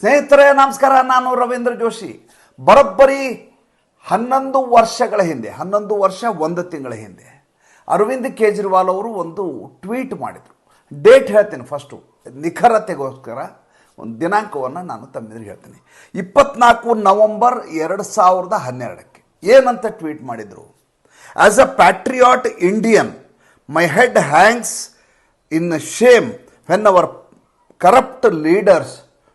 ಸ್ನೇಹಿತರೆ, ನಮಸ್ಕಾರ. ನಾನು ರವೀಂದ್ರ ಜೋಶಿ. ಬರೋಬ್ಬರಿ ಹನ್ನೊಂದು ವರ್ಷಗಳ ಹಿಂದೆ, ಹನ್ನೊಂದು ವರ್ಷ ಒಂದು ತಿಂಗಳ ಹಿಂದೆ ಅರವಿಂದ್ ಕೇಜ್ರಿವಾಲ್ ಅವರು ಒಂದು ಟ್ವೀಟ್ ಮಾಡಿದರು. ಡೇಟ್ ಹೇಳ್ತೀನಿ ಫಸ್ಟು. ನಿಖರತೆಗೋಸ್ಕರ ಒಂದು ದಿನಾಂಕವನ್ನು ನಾನು ತಮ್ಮೆದುರಿಗೆ ಹೇಳ್ತೀನಿ. ಇಪ್ಪತ್ನಾಲ್ಕು ನವಂಬರ್ ಎರಡು ಸಾವಿರದ ಹನ್ನೆರಡಕ್ಕೆ ಏನಂತ ಟ್ವೀಟ್ ಮಾಡಿದರು? As a patriot Indian my head hangs in shame when our corrupt leaders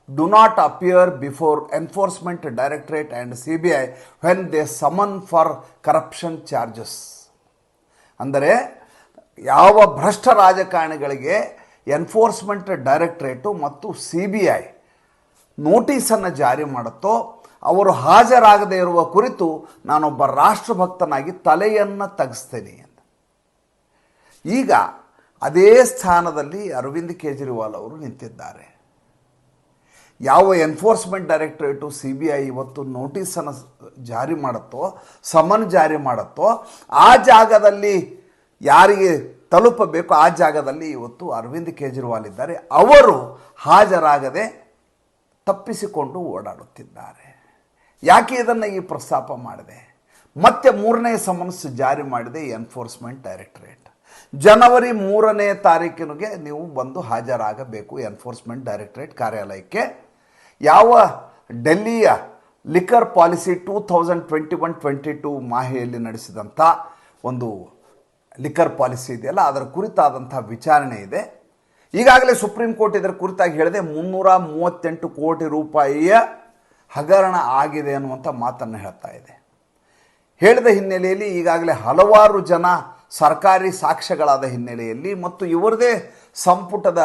do not appear before enforcement directorate and cbi when they summon for corruption charges. ಅಂದರೆ ಯಾವ ಭ್ರಷ್ಟ ರಾಜಕಾರಣಿಗಳಿಗೆ ಎನ್ಫೋರ್ಸ್ಮೆಂಟ್ ಡೈರೆಕ್ಟ್ರೇಟು ಮತ್ತು ಸಿ ಬಿ ಐ ನೋಟಿಸನ್ನು ಜಾರಿ ಮಾಡುತ್ತೋ, ಅವರು ಹಾಜರಾಗದೇ ಇರುವ ಕುರಿತು ನಾನೊಬ್ಬ ರಾಷ್ಟ್ರಭಕ್ತನಾಗಿ ತಲೆಯನ್ನು ತಗ್ಸ್ತೇನೆ ಅಂತ. ಈಗ ಅದೇ ಸ್ಥಾನದಲ್ಲಿ ಅರವಿಂದ್ ಕೇಜ್ರಿವಾಲ್ ಅವರು ನಿಂತಿದ್ದಾರೆ. ಯಾವ enforcement directorate C B I ಇವತ್ತು ನೋಟಿಸನ್ನು ಜಾರಿ ಮಾಡುತ್ತೋ, ಸಮನ್ ಜಾರಿ ಮಾಡುತ್ತೋ, ಆ ಜಾಗದಲ್ಲಿ ಯಾರಿಗೆ ತಲುಪಬೇಕು, ಆ ಜಾಗದಲ್ಲಿ ಇವತ್ತು ಅರವಿಂದ್ ಕೇಜ್ರಿವಾಲ್ ಇದ್ದಾರೆ. ಅವರು ಹಾಜರಾಗದೆ ತಪ್ಪಿಸಿಕೊಂಡು ಓಡಾಡುತ್ತಿದ್ದಾರೆ. ಯಾಕೆ ಇದನ್ನು ಈ ಪ್ರಸ್ತಾಪ ಮಾಡಿದೆ? ಮತ್ತೆ ಮೂರನೇ ಸಮನ್ಸ್ ಜಾರಿ ಮಾಡಿದೆ ಎನ್ಫೋರ್ಸ್ಮೆಂಟ್ ಡೈರೆಕ್ಟರೇಟ್. ಜನವರಿ ಮೂರನೇ ತಾರೀಕಿನಿಗೆ ನೀವು ಬಂದು ಹಾಜರಾಗಬೇಕು ಎನ್ಫೋರ್ಸ್ಮೆಂಟ್ ಡೈರೆಕ್ಟರೇಟ್ ಕಾರ್ಯಾಲಯಕ್ಕೆ. ಯಾವ ಡೆಲ್ಲಿಯ liquor policy two thousand twenty one twenty two ಮಾಹೆಯಲ್ಲಿ ನಡೆಸಿದಂಥ ಒಂದು ಲಿಕ್ಕರ್ ಪಾಲಿಸಿ ಇದೆಯಲ್ಲ, ಅದರ ಕುರಿತಾದಂಥ ವಿಚಾರಣೆ ಇದೆ. ಈಗಾಗಲೇ ಸುಪ್ರೀಂ ಕೋರ್ಟ್ ಇದರ ಕುರಿತಾಗಿ ಹೇಳಿದೆ, ಮುನ್ನೂರ ಮೂವತ್ತೆಂಟು ಕೋಟಿ ರೂಪಾಯಿಯ ಹಗರಣ ಆಗಿದೆ ಅನ್ನುವಂಥ ಮಾತನ್ನು ಹೇಳ್ತಾ ಇದೆ. ಹೇಳಿದ ಹಿನ್ನೆಲೆಯಲ್ಲಿ ಈಗಾಗಲೇ ಹಲವಾರು ಜನ ಸರ್ಕಾರಿ ಸಾಕ್ಷ್ಯಗಳಾದ ಹಿನ್ನೆಲೆಯಲ್ಲಿ ಮತ್ತು ಇವರದೇ ಸಂಪುಟದ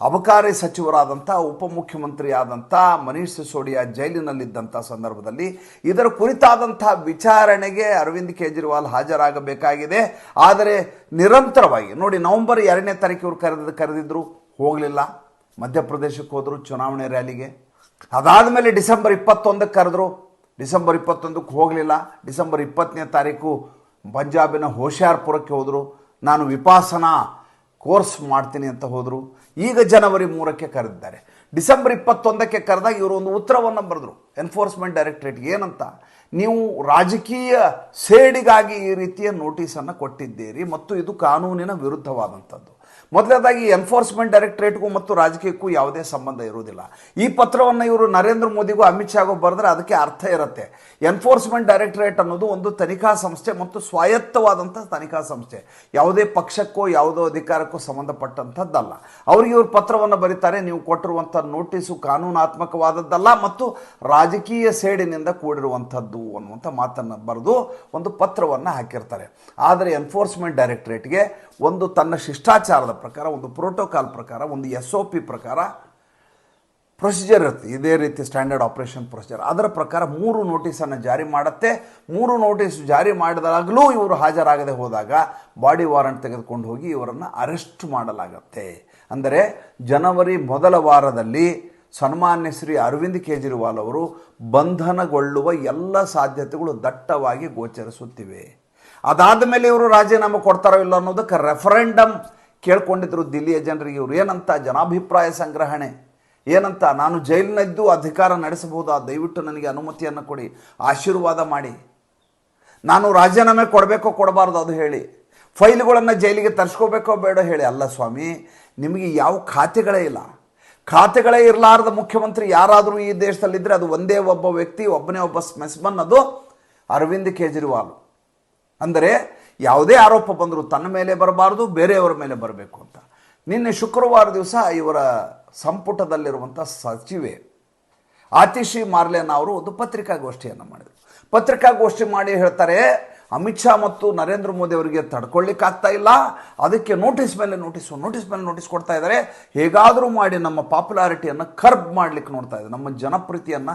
ಅಬಕಾರಿ ಸಚಿವರಾದಂಥ, ಉಪಮುಖ್ಯಮಂತ್ರಿಯಾದಂಥ, ಮನೀಶ್ ಸಿಸೋಡಿಯಾ ಜೈಲಿನಲ್ಲಿದ್ದಂಥ ಸಂದರ್ಭದಲ್ಲಿ ಇದರ ಕುರಿತಾದಂಥ ವಿಚಾರಣೆಗೆ ಅರವಿಂದ್ ಕೇಜ್ರಿವಾಲ್ ಹಾಜರಾಗಬೇಕಾಗಿದೆ. ಆದರೆ ನಿರಂತರವಾಗಿ, ನೋಡಿ ನವೆಂಬರ್ ಎರಡನೇ ತಾರೀಕು ಇವರು ಕರೆದ ಕರೆದಿದ್ರು, ಹೋಗಲಿಲ್ಲ. ಮಧ್ಯಪ್ರದೇಶಕ್ಕೆ ಹೋದರು, ಚುನಾವಣೆ ರ್ಯಾಲಿಗೆ. ಅದಾದ ಮೇಲೆ ಡಿಸೆಂಬರ್ ಇಪ್ಪತ್ತೊಂದಕ್ಕೆ ಕರೆದ್ರು. ಡಿಸೆಂಬರ್ ಇಪ್ಪತ್ತೊಂದಕ್ಕೆ ಹೋಗಲಿಲ್ಲ. ಡಿಸೆಂಬರ್ ಇಪ್ಪತ್ತನೇ ತಾರೀಕು ಪಂಜಾಬಿನ ಹೋಶಿಯಾರ್ಪುರಕ್ಕೆ ಹೋದರು. ನಾನು ವಿಪಾಸನಾ ಕೋರ್ಸ್ ಮಾಡ್ತೀನಿ ಅಂತ ಹೋದರು. ಈಗ ಜನವರಿ ಮೂರಕ್ಕೆ ಕರೆದಿದ್ದಾರೆ. ಡಿಸೆಂಬರ್ ಇಪ್ಪತ್ತೊಂದಕ್ಕೆ ಕರೆದಾಗ ಇವರು ಒಂದು ಉತ್ತರವನ್ನು ಬರೆದರು. ಎನ್ಫೋರ್ಸ್ಮೆಂಟ್ ಡೈರೆಕ್ಟ್ರೇಟ್ಗೆ ಏನಂತ? ನೀವು ರಾಜಕೀಯ ಸೇಡಿಗಾಗಿ ಈ ರೀತಿಯ ನೋಟಿಸನ್ನು ಕೊಟ್ಟಿದ್ದೀರಿ ಮತ್ತು ಇದು ಕಾನೂನಿನ ವಿರುದ್ಧವಾದಂಥದ್ದು ಮೊದಲನೇದಾಗಿ ಎನ್ಫೋರ್ಸ್ಮೆಂಟ್ ಡೈರೆಕ್ಟರೇಟ್ಗೂ ಮತ್ತು ರಾಜಕೀಯಕ್ಕೂ ಯಾವುದೇ ಸಂಬಂಧ ಇರುವುದಿಲ್ಲ. ಈ ಪತ್ರವನ್ನು ಇವರು ನರೇಂದ್ರ ಮೋದಿಗೂ ಅಮಿತ್ ಶಾಗೂ ಬರೆದ್ರೆ ಅದಕ್ಕೆ ಅರ್ಥ ಇರುತ್ತೆ. ಎನ್ಫೋರ್ಸ್ಮೆಂಟ್ ಡೈರೆಕ್ಟರೇಟ್ ಅನ್ನೋದು ಒಂದು ತನಿಖಾ ಸಂಸ್ಥೆ ಮತ್ತು ಸ್ವಾಯತ್ತವಾದಂಥ ತನಿಖಾ ಸಂಸ್ಥೆ. ಯಾವುದೇ ಪಕ್ಷಕ್ಕೋ, ಯಾವುದೋ ಅಧಿಕಾರಕ್ಕೂ ಸಂಬಂಧಪಟ್ಟಂಥದ್ದಲ್ಲ. ಅವ್ರಿಗೆ ಇವರು ಪತ್ರವನ್ನು ಬರೀತಾರೆ, ನೀವು ಕೊಟ್ಟಿರುವಂಥ ನೋಟಿಸು ಕಾನೂನಾತ್ಮಕವಾದದ್ದಲ್ಲ ಮತ್ತು ರಾಜಕೀಯ ಸೇಡಿನಿಂದ ಕೂಡಿರುವಂಥದ್ದು ಅನ್ನುವಂಥ ಮಾತನ್ನು ಬರೆದು ಒಂದು ಪತ್ರವನ್ನು ಹಾಕಿರ್ತಾರೆ. ಆದರೆ ಎನ್ಫೋರ್ಸ್ಮೆಂಟ್ ಡೈರೆಕ್ಟ್ರೇಟ್ಗೆ ಒಂದು ತನ್ನ ಶಿಷ್ಟಾಚಾರದ ಪ್ರಕಾರ, ಒಂದು ಪ್ರೋಟೋಕಾಲ್ ಪ್ರಕಾರ, ಒಂದು ಎಸ್ ಒ ಪಿ ಪ್ರಕಾರ ಪ್ರೊಸೀಜರ್ ಇರುತ್ತೆ. ಇದೇ ರೀತಿ ಸ್ಟ್ಯಾಂಡರ್ಡ್ ಆಪರೇಷನ್ ಪ್ರೊಸೀಜರ್ ಅದರ ಪ್ರಕಾರ ಮೂರು ನೋಟಿಸನ್ನು ಜಾರಿ ಮಾಡುತ್ತೆ. ಮೂರು ನೋಟಿಸ್ ಜಾರಿ ಮಾಡಿದಾಗಲೂ ಇವರು ಹಾಜರಾಗದೆ ಹೋದಾಗ ಬಾಡಿ ವಾರಂಟ್ ತೆಗೆದುಕೊಂಡು ಹೋಗಿ ಇವರನ್ನು ಅರೆಸ್ಟ್ ಮಾಡಲಾಗುತ್ತೆ. ಅಂದರೆ ಜನವರಿ ಮೊದಲ ವಾರದಲ್ಲಿ ಸನ್ಮಾನ್ಯ ಶ್ರೀ ಅರವಿಂದ್ ಕೇಜ್ರಿವಾಲ್ ಅವರು ಬಂಧನಗೊಳ್ಳುವ ಎಲ್ಲ ಸಾಧ್ಯತೆಗಳು ದಟ್ಟವಾಗಿ ಗೋಚರಿಸುತ್ತಿವೆ. ಅದಾದ ಮೇಲೆ ಇವರು ರಾಜೀನಾಮೆ ಕೊಡ್ತಾರೋ ಇಲ್ಲ ಅನ್ನೋದಕ್ಕೆ ರೆಫರೆಂಡಮ್ ಕೇಳ್ಕೊಂಡಿದ್ರು ದಿಲ್ಲಿಯ ಜನರಿಗೆ ಇವರು, ಏನಂತ ಜನಾಭಿಪ್ರಾಯ ಸಂಗ್ರಹಣೆ, ಏನಂತ ನಾನು ಜೈಲಿನದ್ದು ಅಧಿಕಾರ ನಡೆಸಬಹುದಾ? ದಯವಿಟ್ಟು ನನಗೆ ಅನುಮತಿಯನ್ನು ಕೊಡಿ, ಆಶೀರ್ವಾದ ಮಾಡಿ. ನಾನು ರಾಜೀನಾಮೆ ಕೊಡಬೇಕೋ ಕೊಡಬಾರ್ದು ಅದು ಹೇಳಿ. ಫೈಲ್ಗಳನ್ನು ಜೈಲಿಗೆ ತರಿಸ್ಕೋಬೇಕೋ ಬೇಡ ಹೇಳಿ. ಅಲ್ಲ ಸ್ವಾಮಿ, ನಿಮಗೆ ಯಾವ ಖಾತೆಗಳೇ ಇಲ್ಲ. ಖಾತೆಗಳೇ ಇರಲಾರದ ಮುಖ್ಯಮಂತ್ರಿ ಯಾರಾದರೂ ಈ ದೇಶದಲ್ಲಿದ್ದರೆ ಅದು ಒಂದೇ ಒಬ್ಬ ವ್ಯಕ್ತಿ, ಒಬ್ಬನೇ ಒಬ್ಬ ಸ್ಮೆಸ್ಮನ್, ಅದು ಅರವಿಂದ್ ಕೇಜ್ರಿವಾಲ್. ಅಂದರೆ ಯಾವುದೇ ಆರೋಪ ಬಂದರೂ ತನ್ನ ಮೇಲೆ ಬರಬಾರ್ದು, ಬೇರೆಯವರ ಮೇಲೆ ಬರಬೇಕು ಅಂತ. ನಿನ್ನೆ ಶುಕ್ರವಾರ ದಿವಸ ಇವರ ಸಂಪುಟದಲ್ಲಿರುವಂಥ ಸಚಿವೆ ಆತಿಶಿ ಮಾರ್ಲೆನ್ ಅವರು ಒಂದು ಪತ್ರಿಕಾಗೋಷ್ಠಿಯನ್ನು ಮಾಡಿದರು. ಪತ್ರಿಕಾಗೋಷ್ಠಿ ಮಾಡಿ ಹೇಳ್ತಾರೆ, ಅಮಿತ್ ಶಾ ಮತ್ತು ನರೇಂದ್ರ ಮೋದಿ ಅವರಿಗೆ ತಡ್ಕೊಳ್ಳಿಕ್ಕಾಗ್ತಾ ಇಲ್ಲ. ಅದಕ್ಕೆ ನೋಟಿಸ್ ಮೇಲೆ ನೋಟಿಸು, ನೋಟಿಸ್ ಮೇಲೆ ನೋಟಿಸ್ ಕೊಡ್ತಾ ಇದ್ದಾರೆ. ಹೇಗಾದರೂ ಮಾಡಿ ನಮ್ಮ ಪಾಪ್ಯುಲಾರಿಟಿಯನ್ನು ಕರ್ಬ್ ಮಾಡಲಿಕ್ಕೆ ನೋಡ್ತಾ ಇದ್ದಾರೆ. ನಮ್ಮ ಜನಪ್ರೀತಿಯನ್ನು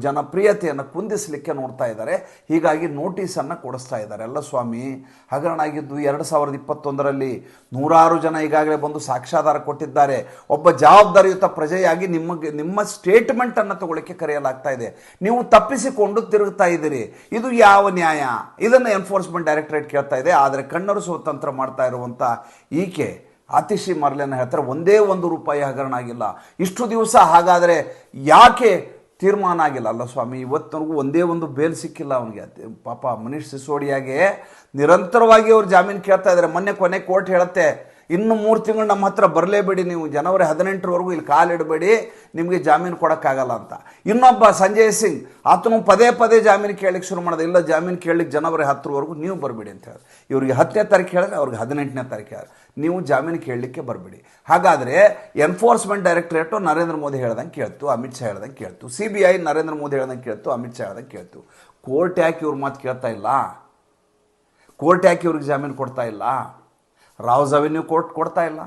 ಜನಪ್ರಿಯತೆಯನ್ನು ಕುಂದಿಸಲಿಕ್ಕೆ ನೋಡ್ತಾ ಇದ್ದಾರೆ. ಹೀಗಾಗಿ ನೋಟಿಸನ್ನು ಕೊಡಿಸ್ತಾ ಇದ್ದಾರೆ. ಎಲ್ಲ ಸ್ವಾಮಿ ಹಗರಣ ಆಗಿದ್ದು ಎರಡು ಸಾವಿರದ ಇಪ್ಪತ್ತೊಂದರಲ್ಲಿ ನೂರಾರು ಜನ ಈಗಾಗಲೇ ಬಂದು ಸಾಕ್ಷ್ಯಾಧಾರ ಕೊಟ್ಟಿದ್ದಾರೆ. ಒಬ್ಬ ಜವಾಬ್ದಾರಿಯುತ ಪ್ರಜೆಯಾಗಿ ನಿಮಗೆ, ನಿಮ್ಮ ಸ್ಟೇಟ್ಮೆಂಟನ್ನು ತಗೊಳ್ಳಿಕ್ಕೆ ಕರೆಯಲಾಗ್ತಾ ಇದೆ. ನೀವು ತಪ್ಪಿಸಿಕೊಂಡು ತಿರುಗ್ತಾ ಇದ್ದೀರಿ. ಇದು ಯಾವ ನ್ಯಾಯ? ಇದನ್ನು ಎನ್ಫೋರ್ಸ್ಮೆಂಟ್ ಡೈರೆಕ್ಟರೇಟ್ ಕೇಳ್ತಾ ಇದೆ. ಆದರೆ ಕಣ್ಣರು ಸ್ವತಂತ್ರ ಮಾಡ್ತಾ ಇರುವಂಥ ಈಕೆ, ಆತಿಶಿ ಮರ್ಲೆನ ಹೇಳ್ತಾರೆ, ಒಂದೇ ಒಂದು ರೂಪಾಯಿ ಹಗರಣ ಆಗಿಲ್ಲ. ಇಷ್ಟು ದಿವಸ ಹಾಗಾದರೆ ಯಾಕೆ ತೀರ್ಮಾನ ಆಗಿಲ್ಲ. ಅಲ್ಲ ಸ್ವಾಮಿ ಇವತ್ತಿನವರೆಗೂ ಒಂದೇ ಒಂದು ಬೇಲ್ ಸಿಕ್ಕಿಲ್ಲ ಅವನಿಗೆ. ಪಾಪ ಮನೀಶ್ ಸಿಸೋಡಿಯಾಗೆ ನಿರಂತರವಾಗಿ ಅವ್ರು ಜಾಮೀನು ಕೇಳ್ತಾ ಇದ್ದಾರೆ ಮೊನ್ನೆ ಕೊನೆ ಕೋರ್ಟ್ ಹೇಳುತ್ತೆ, ಇನ್ನು ಮೂರು ತಿಂಗಳು ನಮ್ಮ ಹತ್ರ ಬರಲೇಬೇಡಿ ನೀವು. ಜನವರಿ ಹದಿನೆಂಟರವರೆಗೂ ಇಲ್ಲಿ ಕಾಲಿಡಬೇಡಿ ನಿಮಗೆ ಜಾಮೀನು ಕೊಡೋಕ್ಕಾಗಲ್ಲ ಅಂತ. ಇನ್ನೊಬ್ಬ ಸಂಜಯ್ ಸಿಂಗ್, ಆತನು ಪದೇ ಪದೇ ಜಾಮೀನು ಕೇಳಲಿಕ್ಕೆ ಶುರು ಮಾಡಿದೆ. ಇಲ್ಲ ಜಾಮೀನು ಕೇಳಲಿಕ್ಕೆ ಜನವರಿ ಹತ್ತರವರೆಗೂ ನೀವು ಬರಬೇಡಿ ಅಂತ ಹೇಳಿ. ಇವ್ರಿಗೆ ಹತ್ತನೇ ತಾರೀಕು ಹೇಳಿದ್ರೆ ಅವ್ರಿಗೆ ಹದಿನೆಂಟನೇ ತಾರೀಕು ಹೇಳಿದ್ರೆ. ನೀವು ಜಾಮೀನು ಕೇಳಲಿಕ್ಕೆ ಬರಬೇಡಿ. ಹಾಗಾದರೆ ಎನ್ಫೋರ್ಸ್ಮೆಂಟ್ ಡೈರೆಕ್ಟರೇಟು ನರೇಂದ್ರ ಮೋದಿ ಹೇಳ್ದಂಗೆ ಕೇಳ್ತು, ಅಮಿತ್ ಶಾ ಹೇಳ್ದಂಗೆ ಕೇಳ್ತು C B I Narendra Modi ಹೇಳ್ದಂಗೆ ಕೇಳ್ತು, ಅಮಿತ್ ಶಾ ಹೇಳ್ದಂಗೆ ಕೇಳ್ತು. ಕೋರ್ಟ್ ಯಾಕೆ ಇವ್ರ ಮಾತು ಕೇಳ್ತಾ ಇಲ್ಲ? ಕೋರ್ಟ್ ಯಾಕೆ ಇವ್ರಿಗೆ ಜಾಮೀನು ಕೊಡ್ತಾ ಇಲ್ಲ? ರಾವ್ಸ್ ಅವೆನ್ಯೂ ಕೋರ್ಟ್ ಕೊಡ್ತಾ ಇಲ್ಲ,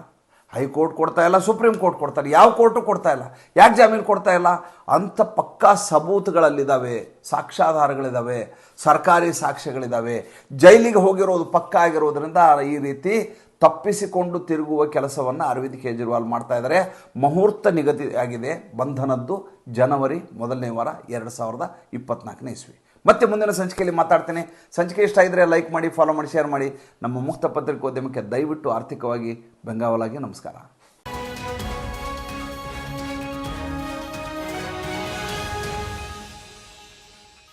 ಹೈಕೋರ್ಟ್ ಕೊಡ್ತಾ ಇಲ್ಲ, ಸುಪ್ರೀಂ ಕೋರ್ಟ್ ಕೊಡ್ತಾರೆ ಯಾವ ಕೋರ್ಟು ಕೊಡ್ತಾ ಇಲ್ಲ, ಯಾಕೆ ಜಾಮೀನು ಕೊಡ್ತಾ ಇಲ್ಲ? ಅಂಥ ಪಕ್ಕಾ ಸಬೂತುಗಳಲ್ಲಿದ್ದಾವೆ, ಸಾಕ್ಷ್ಯಾಧಾರಗಳಿದ್ದಾವೆ, ಸರ್ಕಾರಿ ಸಾಕ್ಷ್ಯಗಳಿದ್ದಾವೆ. ಜೈಲಿಗೆ ಹೋಗಿರೋದು ಪಕ್ಕಾ ಆಗಿರೋದ್ರಿಂದ ಈ ರೀತಿ ತಪ್ಪಿಸಿಕೊಂಡು ತಿರುಗುವ ಕೆಲಸವನ್ನು ಅರವಿಂದ್ ಕೇಜ್ರಿವಾಲ್ ಮಾಡ್ತಾ ಇದ್ದಾರೆ. ಮುಹೂರ್ತ ನಿಗದಿಯಾಗಿದೆ ಬಂಧನದ್ದು ಜನವರಿ ಮೊದಲನೇ ವಾರ ಎರಡು ಸಾವಿರದ ಇಪ್ಪತ್ನಾಲ್ಕನೇ ಇಸ್ವಿ. ಮತ್ತೆ ಮುಂದಿನ ಸಂಚಿಕೆಯಲ್ಲಿ ಮಾತಾಡ್ತೇನೆ. ಸಂಚಿಕೆ ಇಷ್ಟ ಇದ್ದರೆ ಲೈಕ್ ಮಾಡಿ ಫಾಲೋ ಮಾಡಿ ಶೇರ್ ಮಾಡಿ. ನಮ್ಮ ಮುಕ್ತ ಪತ್ರಿಕೋದ್ಯಮಕ್ಕೆ ದಯವಿಟ್ಟು ಆರ್ಥಿಕವಾಗಿ ಬೆಂಗಾವಲಾಗಿ ನಮಸ್ಕಾರ.